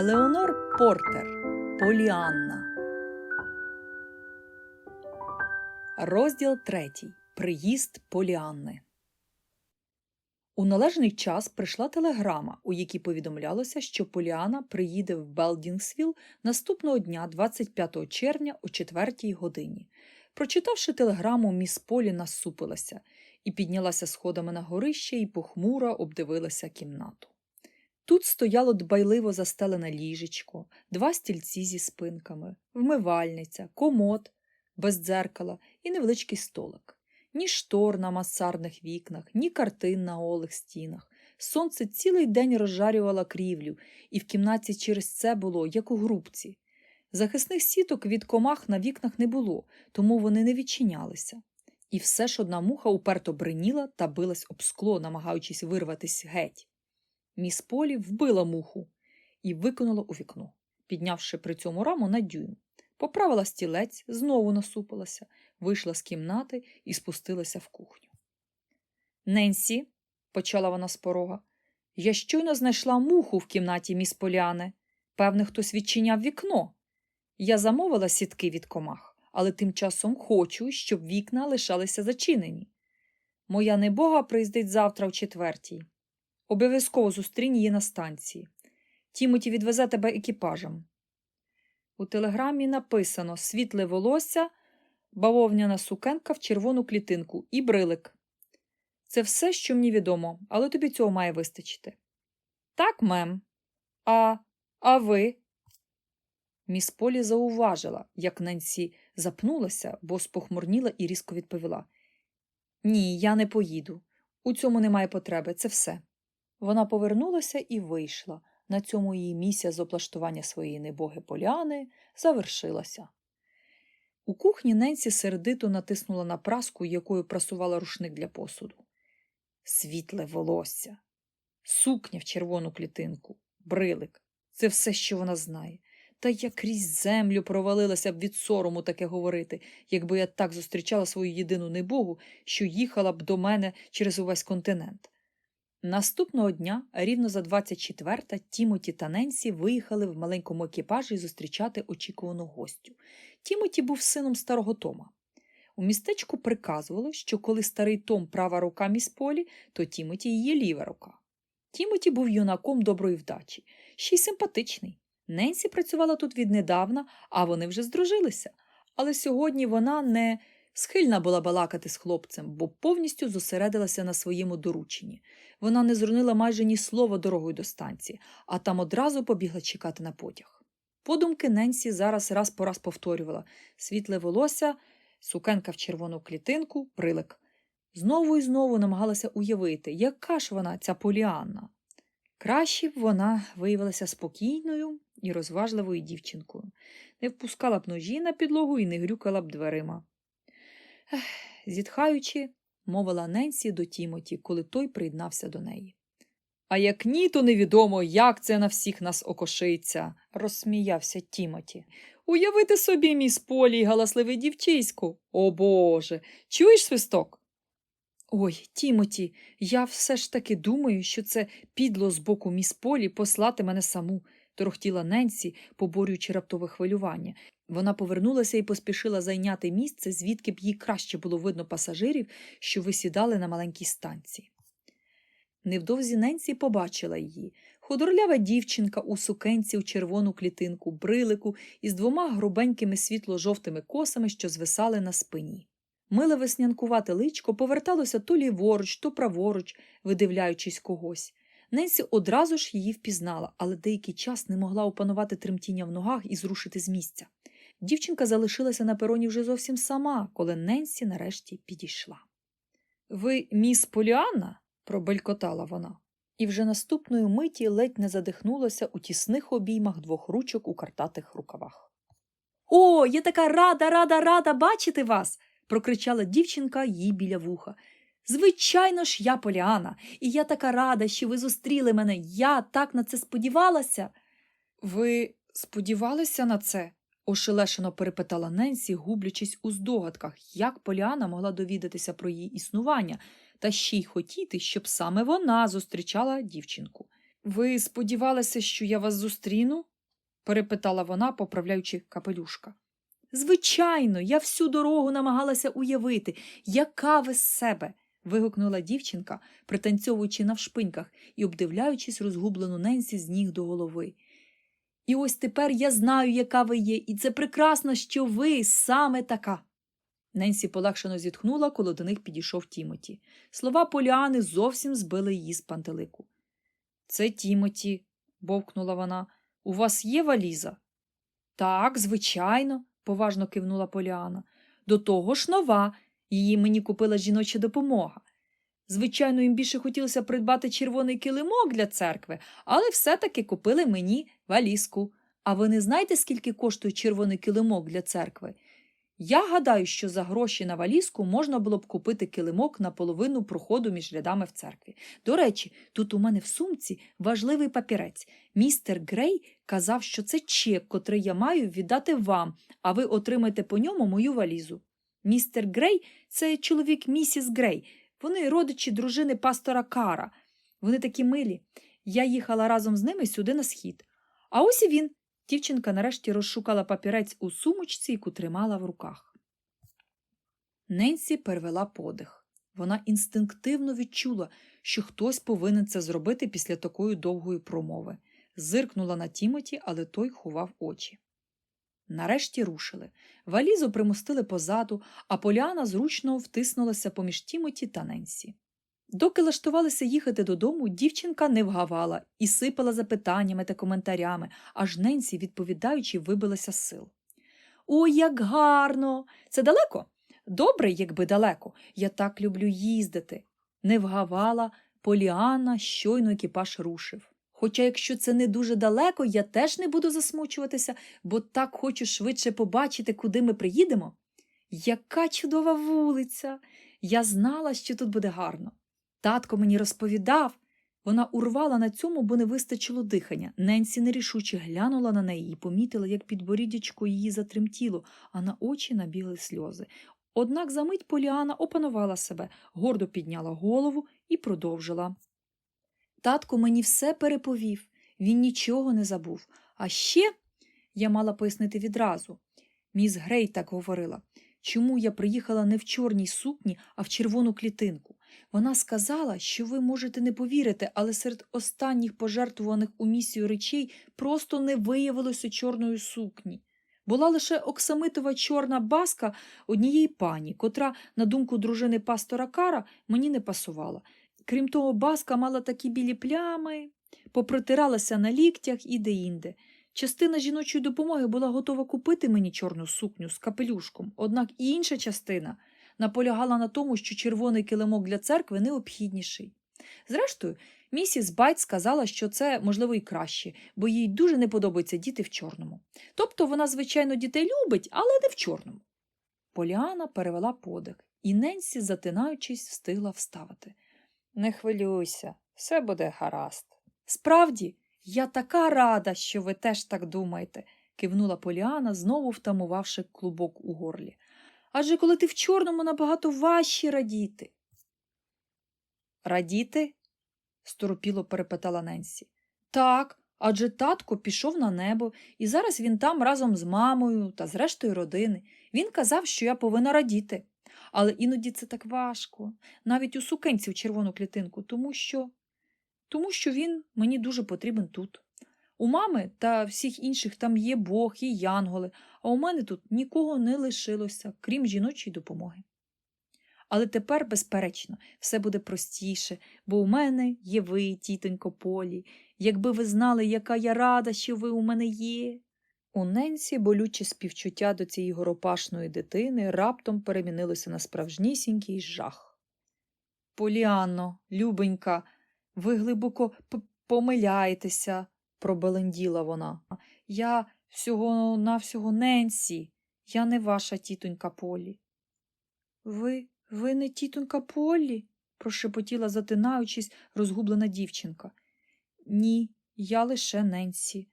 Елеонор Портер Поліанна. Розділ третій. Приїзд Поліанни. У належний час прийшла телеграма, у якій повідомлялося, що Поліана приїде в Белдінгсвіл наступного дня, 25 червня о 4 годині. Прочитавши телеграму, міс Полі насупилася і піднялася сходами на горище і похмуро обдивилася кімнату. Тут стояло дбайливо застелене ліжечко, два стільці зі спинками, вмивальниця, комод без дзеркала і невеличкий столик. Ні штор на мансардних вікнах, ні картин на голих стінах. Сонце цілий день розжарювало крівлю, і в кімнаті через це було, як у грубці. Захисних сіток від комах на вікнах не було, тому вони не відчинялися. І все ж одна муха уперто бриніла та билась об скло, намагаючись вирватись геть. Міс Полі вбила муху і викинула у вікно, піднявши при цьому раму на дюйм. Поправила стілець, знову насупилася, вийшла з кімнати і спустилася в кухню. Ненсі, почала вона з порога, я щойно знайшла муху в кімнаті міс Поліани. Певне, хтось відчиняв вікно. Я замовила сітки від комах, але тим часом хочу, щоб вікна лишалися зачинені. Моя небога приїздить завтра в четвертій. Обов'язково зустрінь її на станції. Тімоті відвезе тебе екіпажем. У телеграмі написано світле волосся, бавовняна сукенка в червону клітинку і брилик. Це все, що мені відомо, але тобі цього має вистачити. Так, мем. А, а ви? Міс Полі зауважила, як Ненсі запнулася, бо спохмурніла і різко відповіла. Ні, я не поїду. У цьому немає потреби, це все. Вона повернулася і вийшла. На цьому її місія з облаштування своєї небоги поляни завершилася. У кухні Ненсі сердито натиснула на праску, якою прасувала рушник для посуду. Світле волосся, сукня в червону клітинку, брилик це все, що вона знає. Та я крізь землю провалилася б від сорому таке говорити, якби я так зустрічала свою єдину небогу, що їхала б до мене через увесь континент. Наступного дня, рівно за 24-та, Тімоті та Ненсі виїхали в маленькому екіпажі зустрічати очікувану гостю. Тімоті був сином старого Тома. У містечку приказувало, що коли старий Том права рука міс Полі, то Тімоті її ліва рука. Тімоті був юнаком доброї вдачі, ще й симпатичний. Ненсі працювала тут віднедавна, а вони вже здружилися. Але сьогодні вона не схильна була балакати з хлопцем, бо повністю зосередилася на своєму дорученні. Вона не зрунила майже ні слова дорогою до станції, а там одразу побігла чекати на потяг. Подумки Ненсі зараз раз по раз повторювала світле волосся, сукенка в червону клітинку, прилик. Знову і знову намагалася уявити, яка ж вона, ця Поліанна. Краще б вона виявилася спокійною і розважливою дівчинкою, не впускала б ножі на підлогу і не грюкала б дверима. Зітхаючи, мовила Ненсі до Тімоті, коли той приєднався до неї. А як ні, то невідомо, як це на всіх нас окошиться, розсміявся Тімоті. Уявити собі, міс Полі, галасливе дівчисько. О Боже, чуєш свисток? Ой, Тімоті, я все ж таки думаю, що це підло з боку міс Полі послати мене саму, торохтіла Ненсі, поборюючи раптове хвилювання. Вона повернулася і поспішила зайняти місце, звідки б їй краще було видно пасажирів, що висідали на маленькій станції. Невдовзі Ненсі побачила її. Худорлява дівчинка у сукенці в червону клітинку, брилику із двома грубенькими світло-жовтими косами, що звисали на спині. Миле веснянкувате личко поверталося то ліворуч, то праворуч, видивляючись когось. Ненсі одразу ж її впізнала, але деякий час не могла опанувати тремтіння в ногах і зрушити з місця. Дівчинка залишилася на пероні вже зовсім сама, коли Ненсі нарешті підійшла. Ви міс Поліанна? пробелькотала вона, і вже наступної миті ледь не задихнулася у тісних обіймах двох ручок у картатих рукавах. О, я така рада, рада, рада бачити вас. прокричала дівчинка їй біля вуха. Звичайно ж, я Поліана, і я така рада, що ви зустріли мене. Я так на це сподівалася. Ви сподівалися на це? Ошелешено перепитала Ненсі, гублячись у здогадках, як Поліана могла довідатися про її існування, та ще й хотіти, щоб саме вона зустрічала дівчинку. Ви сподівалися, що я вас зустріну? перепитала вона, поправляючи капелюшка. Звичайно, я всю дорогу намагалася уявити, яка ви з себе. вигукнула дівчинка, пританцьовуючи навшпиньках і обдивляючись розгублену Ненсі з ніг до голови. І ось тепер я знаю, яка ви є, і це прекрасно, що ви саме така. Ненсі полегшено зітхнула, коли до них підійшов Тімоті. Слова Поліани зовсім збили її з пантелику. Це Тімоті, бовкнула вона. У вас є валіза? Так, звичайно, поважно кивнула Поліана. До того ж нова, її мені купила жіноча допомога. Звичайно, їм більше хотілося придбати червоний килимок для церкви, але все-таки купили мені валізку. А ви не знаєте, скільки коштує червоний килимок для церкви? Я гадаю, що за гроші на валізку можна було б купити килимок на половину проходу між рядами в церкві. До речі, тут у мене в сумці важливий папірець. Містер Грей казав, що це чек, котрий я маю віддати вам, а ви отримаєте по ньому мою валізу. Містер Грей це чоловік місіс Грей. Вони родичі дружини пастора Кара. Вони такі милі. Я їхала разом з ними сюди на схід. А ось і він. Дівчинка нарешті розшукала папірець у сумочці, яку тримала в руках. Ненсі перевела подих. Вона інстинктивно відчула, що хтось повинен це зробити після такої довгої промови. Зиркнула на Тімоті, але той ховав очі. Нарешті рушили. Валізу примостили позаду, а Поліана зручно втиснулася поміж Тімоті та Ненсі. Доки лаштувалися їхати додому, дівчинка не вгавала і сипала запитаннями та коментарями, аж Ненсі, відповідаючи, вибилася з сил. Ой, як гарно! Це далеко? Добре, якби далеко. Я так люблю їздити. Не вгавала Поліана, щойно екіпаж рушив. Хоча, якщо це не дуже далеко, я теж не буду засмучуватися, бо так хочу швидше побачити, куди ми приїдемо. Яка чудова вулиця! Я знала, що тут буде гарно. Татко мені розповідав. Вона урвала на цьому, бо не вистачило дихання. Ненсі нерішуче глянула на неї і помітила, як підборіддячко її затремтіло, а на очі набігли сльози. Однак за мить Поліана опанувала себе, гордо підняла голову і продовжила. Татко мені все переповів, він нічого не забув. А ще я мала пояснити відразу. Міс Грей так говорила. Чому я приїхала не в чорній сукні, а в червону клітинку? Вона сказала, що ви можете не повірити, але серед останніх пожертвуваних у місію речей просто не виявилося чорної сукні. Була лише оксамитова чорна баска однієї пані, котра, на думку дружини пастора Кара, мені не пасувала. Крім того, баска мала такі білі плями, попротиралася на ліктях і деінде. Частина жіночої допомоги була готова купити мені чорну сукню з капелюшком, однак і інша частина наполягала на тому, що червоний килимок для церкви необхідніший. Зрештою, місіс Байт сказала, що це, можливо, і краще, бо їй дуже не подобаються діти в чорному. Тобто вона, звичайно, дітей любить, але не в чорному. Поліана перевела подих, і Ненсі, затинаючись, встигла вставити. Не хвилюйся, все буде гаразд. Справді, я така рада, що ви теж так думаєте, кивнула Поліана, знову втамувавши клубок у горлі. Адже коли ти в чорному набагато важче радіти. Радіти? сторопіло перепитала Ненсі. Так, адже татко пішов на небо, і зараз він там разом з мамою та з рештою родини. Він казав, що я повинна радіти. Але іноді це так важко, навіть у сукенці в червону клітинку, тому що тому що він мені дуже потрібен тут. У мами та всіх інших там є Бог і янголи, а у мене тут нікого не лишилося, крім жіночої допомоги. Але тепер, безперечно, все буде простіше, бо у мене є ви, тітонько Полі. Якби ви знали, яка я рада, що ви у мене є. У Ненсі болюче співчуття до цієї горопашної дитини раптом перемінилося на справжнісінький жах. Поліанно, любенька, ви глибоко помиляєтеся, пробеленділа вона. Я всього навсього Ненсі, я не ваша тітонька Полі. Ви, ви не тітонька Полі? прошепотіла, затинаючись, розгублена дівчинка. Ні, я лише Ненсі.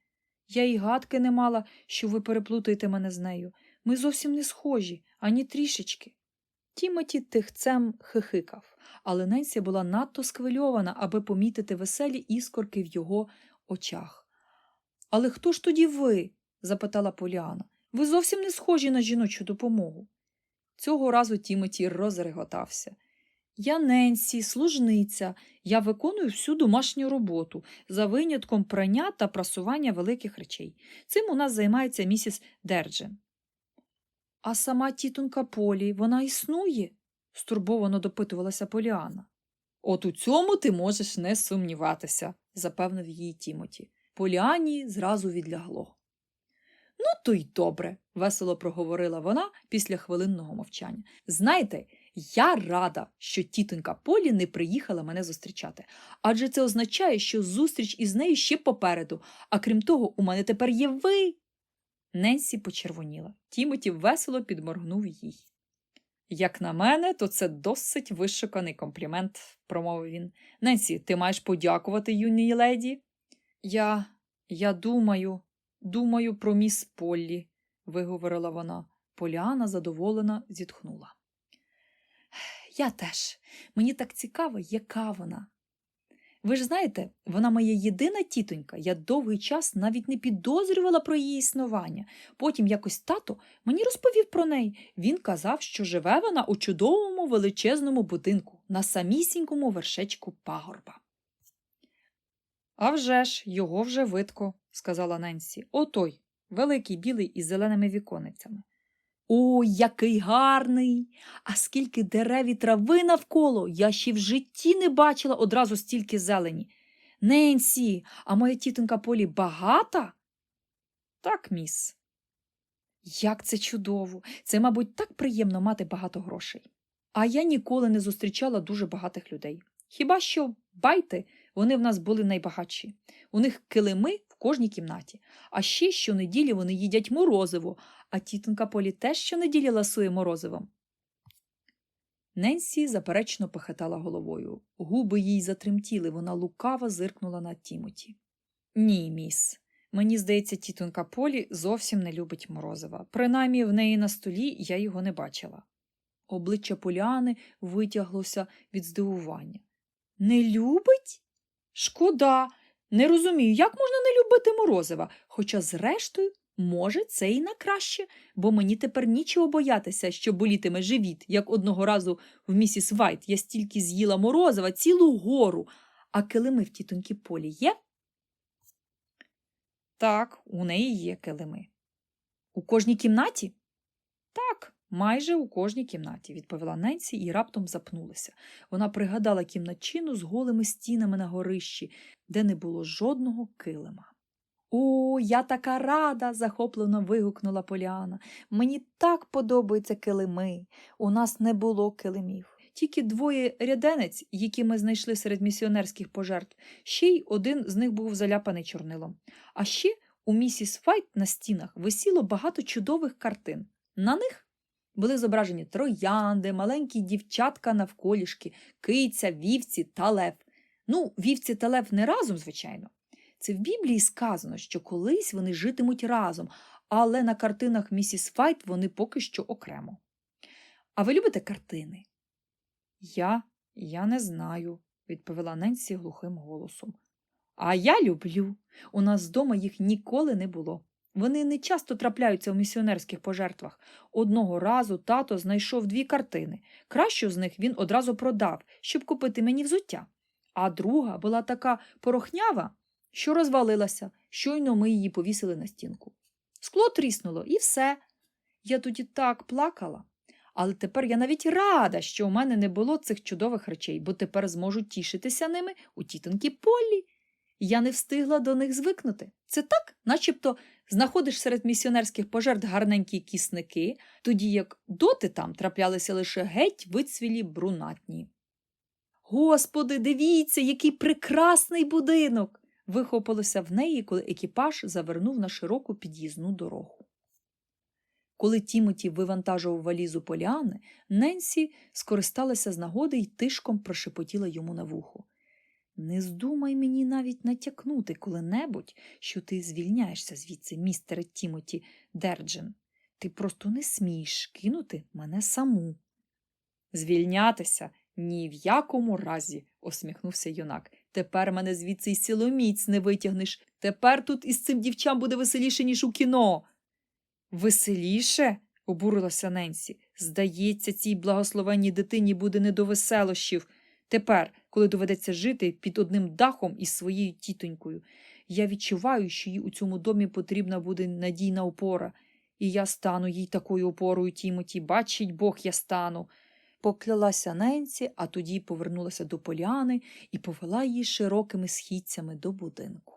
Я й гадки не мала, що ви переплутаєте мене з нею. Ми зовсім не схожі, ані трішечки. Тімоті тихцем хихикав, але Ненсі була надто схвильована, аби помітити веселі іскорки в його очах. Але хто ж тоді ви? запитала Поліана. Ви зовсім не схожі на жіночу допомогу. Цього разу Тімоті розреготався. Я Ненсі, служниця. Я виконую всю домашню роботу за винятком прання та прасування великих речей. Цим у нас займається місіс Дерджен. А сама тітонька Полі, вона існує? стурбовано допитувалася Поліана. От у цьому ти можеш не сумніватися, запевнив її Тімоті. Поліані зразу відлягло. Ну, то й добре, весело проговорила вона після хвилинного мовчання. Знаєте, я рада, що тітонька Полі не приїхала мене зустрічати, адже це означає, що зустріч із нею ще попереду, а крім того, у мене тепер є ви. Ненсі почервоніла. Тімоті весело підморгнув їй. Як на мене, то це досить вишуканий комплімент, промовив він. Ненсі, ти маєш подякувати юній леді. Я. я думаю, думаю про міс Поллі, виговорила вона. Поліана задоволена зітхнула. Я теж. Мені так цікаво, яка вона. Ви ж знаєте, вона моя єдина тітонька. Я довгий час навіть не підозрювала про її існування. Потім якось тато мені розповів про неї. Він казав, що живе вона у чудовому величезному будинку на самісінькому вершечку пагорба. «А вже ж, його вже видко, сказала Ненсі. Отой, великий білий із зеленими віконицями. Ой, який гарний! А скільки дерев і трави навколо, я ще в житті не бачила одразу стільки зелені. Ненсі, а моя тітонька Полі багата? Так, міс. Як це чудово! Це, мабуть, так приємно мати багато грошей. А я ніколи не зустрічала дуже багатих людей. Хіба що байте, вони в нас були найбагатші. У них килими в кожній кімнаті. А ще щонеділі вони їдять морозиво, а тітонька Полі теж щонеділі ласує морозивом. Ненсі заперечно похитала головою. Губи їй затремтіли, вона лукаво зиркнула на Тімоті. Ні, міс. Мені здається, тітонька Полі зовсім не любить морозива. Принаймні в неї на столі я його не бачила. Обличчя Поліани витяглося від здивування. Не любить? Шкода. Не розумію, як можна не любити морозива, хоча, зрештою, може, це і на краще, бо мені тепер нічого боятися, що болітиме живіт, як одного разу в місіс Вайт я стільки з'їла морозива цілу гору, а килими в тітонькі полі є? Так, у неї є килими. У кожній кімнаті? Так, майже у кожній кімнаті, відповіла Ненсі і раптом запнулася. Вона пригадала кімнатчину з голими стінами на горищі, де не було жодного килима. О, я така рада. захоплено вигукнула Поліана. Мені так подобаються килими. У нас не було килимів. Тільки двоє ряденець, які ми знайшли серед місіонерських пожертв, ще й один з них був заляпаний чорнилом. А ще у місіс Файт на стінах висіло багато чудових картин. На них були зображені троянди, маленькі дівчатка навколішки, киця, вівці та лев. Ну, вівці та лев не разом, звичайно. Це в Біблії сказано, що колись вони житимуть разом, але на картинах місіс Файт вони поки що окремо. А ви любите картини? Я, я не знаю, відповіла Ненсі глухим голосом. А я люблю. У нас вдома їх ніколи не було. Вони не часто трапляються в місіонерських пожертвах. Одного разу тато знайшов дві картини. Кращу з них він одразу продав, щоб купити мені взуття. А друга була така порохнява, що розвалилася, щойно ми її повісили на стінку. Скло тріснуло, і все. Я тоді так плакала. Але тепер я навіть рада, що у мене не було цих чудових речей, бо тепер зможу тішитися ними у тітоньки Полі. Я не встигла до них звикнути. Це так, начебто знаходиш серед місіонерських пожертв гарненькі кісники, тоді як доти там траплялися лише геть вицвілі брунатні. Господи, дивіться, який прекрасний будинок! вихопилося в неї, коли екіпаж завернув на широку під'їзну дорогу. Коли Тімоті вивантажував валізу Поліани, Ненсі скористалася з нагоди й тишком прошепотіла йому на вухо. Не здумай мені навіть натякнути коли-небудь, що ти звільняєшся звідси, містере Тімоті Дерджен. Ти просто не смієш кинути мене саму. Звільнятися ні в якому разі, усміхнувся юнак. Тепер мене звідси й силоміць не витягнеш. Тепер тут із цим дівчам буде веселіше, ніж у кіно. Веселіше? обурилася Ненсі. Здається, цій благословенній дитині буде не до веселощів. Тепер, коли доведеться жити під одним дахом із своєю тітонькою, я відчуваю, що їй у цьому домі потрібна буде надійна опора. І я стану їй такою опорою, Тімоті, бачить Бог, я стану. Поклялася Ненсі, а тоді повернулася до поляни і повела її широкими східцями до будинку.